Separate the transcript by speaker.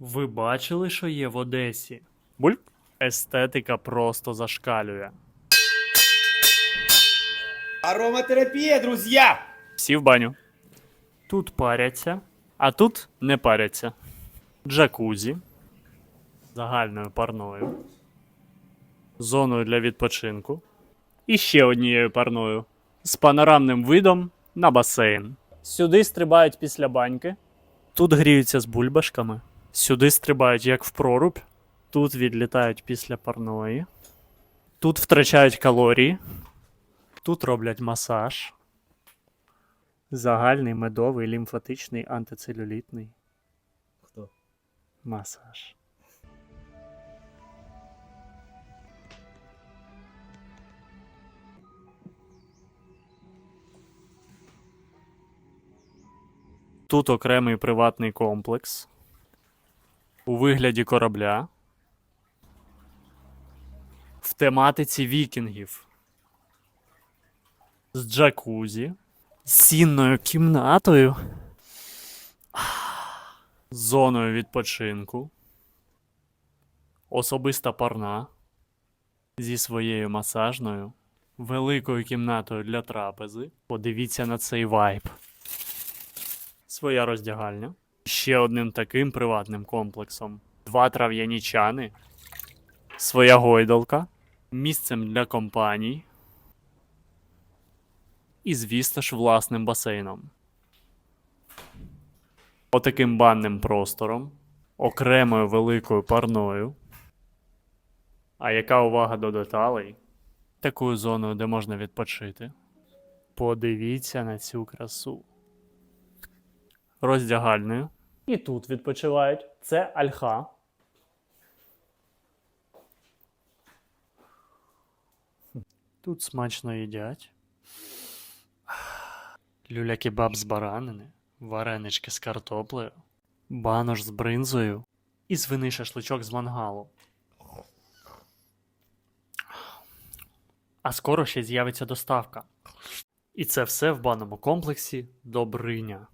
Speaker 1: Ви бачили, що є в Одесі? Бульк? Естетика просто зашкалює.
Speaker 2: Ароматерапия, друзья!
Speaker 1: Всі в баню. Тут паряться, а тут не паряться. Джакузі. Загальною парною. Зоною для відпочинку. І ще однією парною. З панорамним видом на басейн. Сюди стрибають після баньки. Тут гріються з бульбашками. Сюди стрибають як в прорубь. Тут відлітають після парної. Тут втрачають калорії. Тут роблять масаж. Загальний медовий лімфатичний антицелюлітний
Speaker 2: Хто?
Speaker 1: масаж. Тут окремий приватний комплекс у вигляді корабля в тематиці вікінгів з джакузі, з сінною кімнатою, з зоною відпочинку, особиста парна зі своєю масажною, великою кімнатою для трапези. Подивіться на цей вайб. Своя роздягальня. Ще одним таким приватним комплексом. Два трав'яні чани, своя гойдалка, місцем для компаній і, звісно ж, власним басейном. Отаким банним простором, окремою великою парною. А яка увага до деталей? Такою зоною, де можна відпочити. Подивіться на цю красу. Роздягальною. І тут відпочивають. Це альха. Тут смачно їдять. Люля-кебаб з баранини, варенички з картоплею, банош з бринзою і свиний шашличок з мангалу. А скоро ще з'явиться доставка. І це все в банному комплексі Добриня.